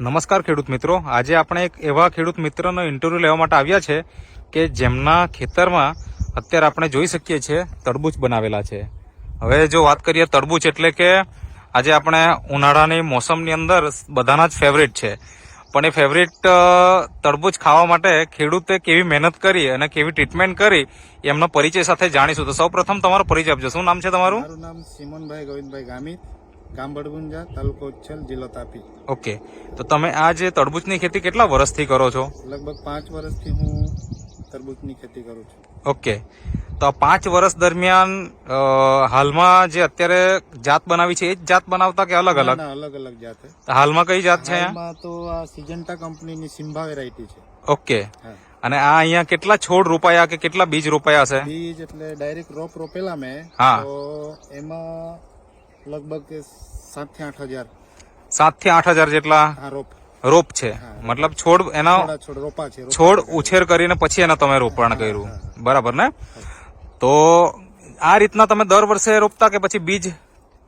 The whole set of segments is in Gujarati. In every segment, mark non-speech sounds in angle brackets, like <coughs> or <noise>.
નમસ્કાર ખેડૂત મિત્રો. આજે આપણે એક એવા ખેડૂત મિત્રનો ઇન્ટરવ્યૂ લેવા માટે આવ્યા છે કે જેમના ખેતરમાં અત્યારે આપણે જોઈ શકીએ છીએ તરબૂચ બનાવેલા છે. હવે જો વાત કરીએ તરબૂચ એટલે કે આજે આપણે ઉનાળાની મોસમની અંદર બધાના જ ફેવરેટ છે. પણ એ ફેવરેટ તરબૂચ ખાવા માટે ખેડૂતે કેવી મહેનત કરી અને કેવી ટ્રીટમેન્ટ કરી એમનો પરિચય સાથે જાણીશું. તો સૌ પ્રથમ તમારો પરિચય આપજો. શું નામ છે તમારું? મારું નામ સિમોનભાઈ ગોવિંદભાઈ ગામિત ગામ બડગુંજા તાલુકો ઉચ્છલ જિલ્લો તાપી. ઓકે. તો તમે આ જે તરબૂચની ખેતી કેટલા વર્ષથી કરો છો? લગભગ પાંચ વર્ષથી હું તરબૂચની ખેતી કરું છું. ઓકે. તો આ પાંચ વર્ષ દરમિયાન હાલમાં જે અત્યારે જાત બનાવી છે એ જ જાત બનાવતા કે અલગ અલગ? અલગ અલગ જાત હાલમાં કઈ જાત છે તો આ સિજન્ટા કંપનીની સિમ્ભા વેરાયટી છે. ઓકે. અને આ અહીંયા કેટલા છોડ રોપાયા કે કેટલા બીજ રોપાયા છે બીજ એટલે ડાયરેક્ટ રોપ રોપેલા મેં. હા. એમાં લગભગ સાતથી આઠ હજાર. સાતથી આઠ હજાર જેટલા રોપ. રોપ છે. મતલબ છોડ એના છોડ રોપા છે છોડ ઉછેર કરીને પછી એના તમે રોપણ કર્યું. બરાબર ને? તો આ રીતના તમે દર વર્ષે રોપતા કે પછી બીજ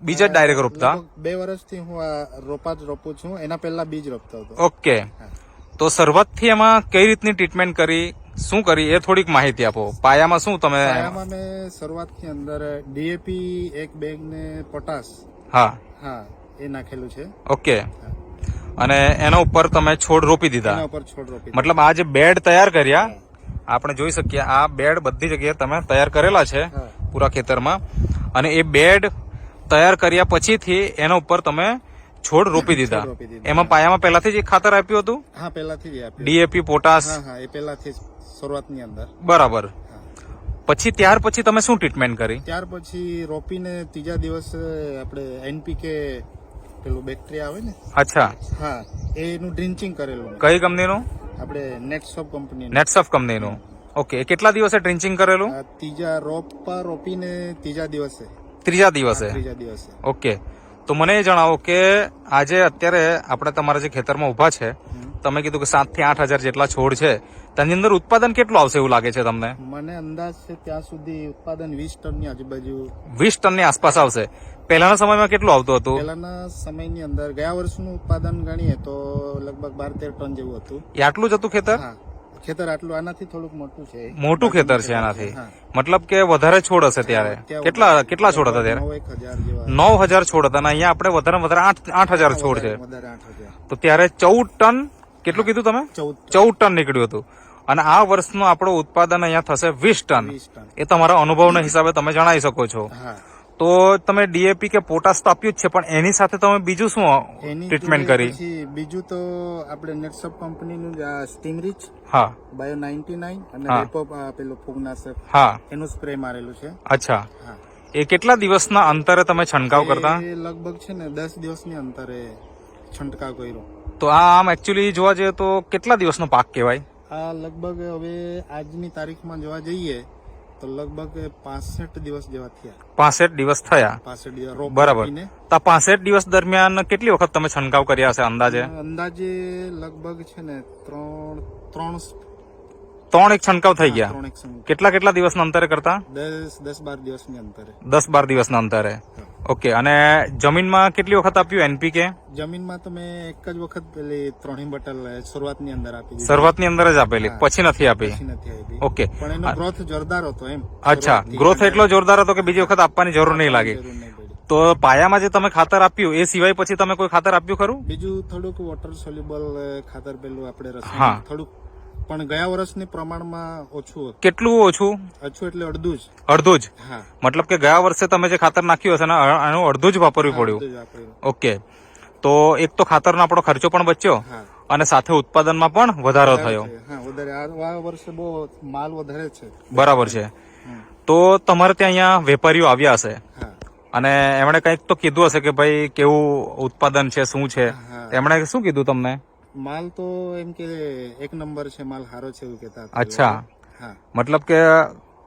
બીજ જ ડાયરેક્ટ રોપતા? બે વર્ષથી હું આ રોપા જ રોપું છું. એના પહેલા બીજ રોપતો હતો. ઓકે. તો શરૂઆતથી એમાં કઈ રીતની ટ્રીટમેન્ટ કરી શું કરી એ થોડીક માહિતી આપો. પાયામાં શું તમે પાયામાં મેં શરૂઆતની અંદર ડીએપી એક બેગ ને પોટાશ. હા. હા એ નાખેલું છે. ઓકે. અને એના ઉપર તમે છોડ રોપી દીધા. એના ઉપર છોડ રોપી મતલબ આ જે બેડ તૈયાર કર્યા આપણે જોઈ શકીએ આ બેડ બધી જગ્યાએ તમે તૈયાર કરેલા છે પૂરા ખેતરમાં. અને એ બેડ તૈયાર કર્યા પછીથી એના ઉપર તમે છોડ <coughs> રોપી દીધા. એમાં પાયામાં પહેલાથી જ ખાતર આપ્યું હતું? હા પહેલાથી જ ડીએપી પોટાશ. હા હા એ પહેલાથી જ શરૂઆતની અંદર. બરાબર. પછી ત્યાર પછી તમે શું ટ્રીટમેન્ટ કરી? ત્યાર પછી રોપીને ત્રીજા દિવસે આપણે એનપીકે પેલું બેક્ટેરિયા આવે ને? અચ્છા. હા એનું ડ્રિન્ચિંગ કરેલું કઈ કંપનીનું? આપણે નેટસોફ કંપની નેટસફ કંપનીનું ઓકે કેટલા દિવસે ટ્રિન્ચિંગ કરેલું? ત્રીજા રોપા રોપીને ત્રીજા દિવસે. ત્રીજા દિવસે? ત્રીજા દિવસે. ઓકે તો મને એ જણાવો કે આજે અત્યારે આપણે તમારા જે ખેતરમાં ઊભા છે તમે કીધું કે સાતથી આઠ હજાર જેટલા છોડ છે. તેની અંદર ઉત્પાદન કેટલું આવશે એવું લાગે છે તમને? મને અંદાજ છે ત્યાં સુધી ઉત્પાદન વીસ ટનની આજુબાજુ વીસ ટનની આસપાસ આવશે. પહેલાના સમયમાં કેટલું આવતું હતું? પહેલાના સમયની અંદર ગયા વર્ષનું ઉત્પાદન ગણીએ તો લગભગ બાર તેર ટન જેવું હતું. એ આટલું જ હતું ખેતર? ખેતર આટલું આનાથી થોડુંક મોટું છે. મોટું ખેતર છે એનાથી મતલબ કે વધારે છોડ હશે ત્યારે? કેટલા કેટલા છોડ હતા ત્યારે? નવ હજાર છોડ હતા અને અહીંયા આપણે વધારે વધારે આઠ આઠ હજાર છોડ છે. તો ત્યારે ચૌદ ટન કેટલું કીધું તમે? ચૌદ ટન નીકળ્યું હતું. અને આ વર્ષનું આપણું ઉત્પાદન અહીંયા થશે વીસ ટન. એ તમારા અનુભવના હિસાબે તમે જણાવી શકો છો. તો તમે ડીએપી કે પોટાશ તો આપ્યું જ છે પણ એની સાથે તમે બીજું શું ટ્રીટમેન્ટ કરી? બીજું તો આપણે નેટસપ કંપનીનું જ આ સ્ટીમ રીચ હા. બાયો નાઇન્ટી નાઇન અને. પેલું ફૂગનાશક હા. એનું સ્પ્રે મારેલું છે. અચ્છા. એ કેટલા દિવસના અંતરે તમે છંટકાવ કરતા? લગભગ છે ને દસ દિવસની અંતરે છંટકાવ કર્યો. તો આ આમ એકચ્યુઅલી જોવા જઈએ તો કેટલા દિવસનો પાક કહેવાય? આ લગભગ હવે આજની તારીખમાં જોવા જઈએ તો લગભગ પાસઠ દિવસ જેવા થયા. પાસઠ દિવસ થયા? પાસઠ દિવસ બરાબર. તો પાસઠ દિવસ દરમિયાન કેટલી વખત તમે છંટકાવ કર્યા હશે અંદાજે? અંદાજે લગભગ છે ને ત્રણ ત્રણ ત્રણ એક છંટકાવ થઈ ગયા. ત્રણ એક. કેટલા કેટલા દિવસના અંતરે કરતા? દસ દસ બાર દિવસની અંતરે. દસ બાર દિવસના અંતરે. ઓકે અને જમીનમાં કેટલી વખત આપ્યું એનપીકે? જમીનમાં તો મેં એક જ વખત પેલી ત્રણેય બટલ શરૂઆતની અંદર આપી દીધી. શરૂઆતની અંદર જ આપેલી પછી નથી આપી? પછી નથી આપી. ઓકે. પણ એનો ગ્રોથ જોરદાર હતો એમ. અચ્છા ગ્રોથ એટલો જોરદાર હતો કે બીજી વખત આપવાની જરૂર નહીં લાગી. જરૂર નહીં પડી. તો પાયામાં જે તમે ખાતર આપ્યું એ સિવાય પછી તમે કોઈ ખાતર આપ્યું ખરું? બીજું થોડુંક વોટર સોલ્યુબલ ખાતર પેલું આપણે હા. થોડુંક પણ ગયા વર્ષની પ્રમાણમાં ઓછું હતું. કેટલું ઓછું? ઓછું એટલે અડધું જ. અડધું જ? હા. મતલબ કે ગયા વર્ષે તમે જે ખાતર નાખ્યું હશે ને એનું અડધું જ વાપરવું પડ્યું. ઓકે. તો એક તો ખાતરનો આપણો ખર્ચો પણ બચ્યો અને સાથે ઉત્પાદનમાં પણ વધારો થયો. વર્ષે બહુ માલ વધારે છે. બરાબર છે. તો તમારે ત્યાં અહીંયા વેપારીઓ આવ્યા હશે. અને એમણે કંઈક તો કીધું હશે કે ભાઈ કેવું ઉત્પાદન છે શું છે? એમણે શું કીધું તમને? માલ તો એમ કે એક નંબર છે માલ સારો છે એવું કેતા અચ્છા. હા. મતલબ કે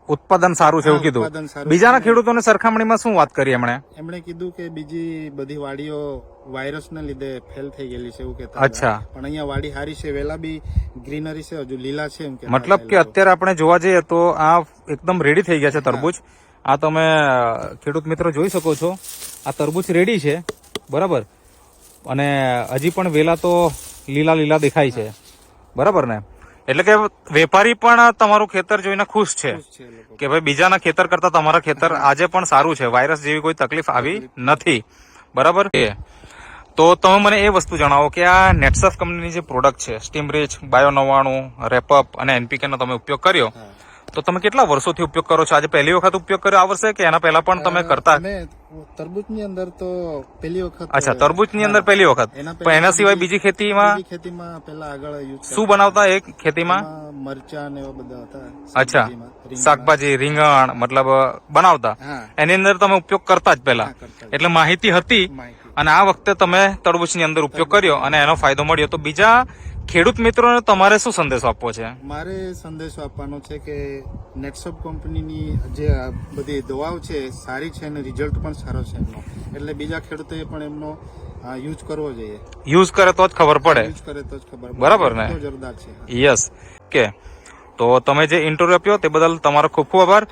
ઉત્પાદન સારું છે એવું કીધું. બીજાના ખેડૂતોને સરખામણીમાં શું વાત કરી એમણે? એમણે કીધું કે બીજી બધી વાડીઓ વાયરસના લીધે ફેલ થઈ ગયેલી છે એવું કહેતા અચ્છા. પણ અહીંયા વાડી સારી છે વેલા બી ગ્રીનરી છે હજુ લીલા છે એમ કે મતલબ કે અત્યારે આપણે જોવા જઈએ તો આ એકદમ રેડી થઈ ગયા છે તરબૂચ. આ તમે ખેડૂત મિત્રો જોઈ શકો છો. આ તરબૂચ રેડી છે. બરાબર. અને હજી પણ વેલા તો લીલા લીલા દેખાય છે. બરાબર ને? એટલે કે વેપારી પણ તમારું ખેતર જોઈને ખુશ છે. કે ભાઈ બીજાના ખેતર કરતા તમારા ખેતર આજે પણ સારું છે. વાયરસ જેવી કોઈ તકલીફ આવી નથી. બરાબર? તો તમે મને એ વસ્તુ જણાવો કે આ નેટસફ કંપનીની જે પ્રોડક્ટ છે સ્ટીમરીચ બાયો નવ્વાણું રેપઅપ અને એનપીકે નો તમે ઉપયોગ કર્યો. તો તમે કેટલા વર્ષોથી ઉપયોગ કરો છો? આજે પહેલી વખત ઉપયોગ કર્યો આ વર્ષે કે એના પહેલા પણ તમે કરતા? તરબૂચની અંદર તો પહેલી વખત અચ્છા તરબૂચની અંદર પહેલી વખત. એના પણ એના સિવાય બીજી ખેતીમાં ખેતીમાં પહેલા આગળ શું બનાવતા એક ખેતીમાં? મરચા ને એવા બધા હતા અચ્છા શાકભાજી રીંગણ મતલબ બનાવતા. એની અંદર તમે ઉપયોગ કરતા જ પહેલા. એટલે માહિતી હતી અને આ વખતે તમે તરબૂચની અંદર ઉપયોગ કર્યો અને એનો ફાયદો મળ્યો. તો બીજા ખેડૂત મિત્રોને તમારે શું સંદેશો આપવો છે? મારે સંદેશો આપવાનો છે કે નેટસપ કંપનીની જે બધી દવાઓ છે સારી છે અને રિઝલ્ટ પણ સારો છે એમનો. એટલે બીજા ખેડૂતોએ પણ એમનો યુઝ કરવો જોઈએ. યુઝ કરે તો જ ખબર પડે. યુઝ કરે તો જ ખબર બરાબર ને? જોરદાર છે યસ કે તો તમે જે ઇન્ટરવ્યુ આપ્યો તે બદલ તમારો ખૂબ ખૂબ આભાર.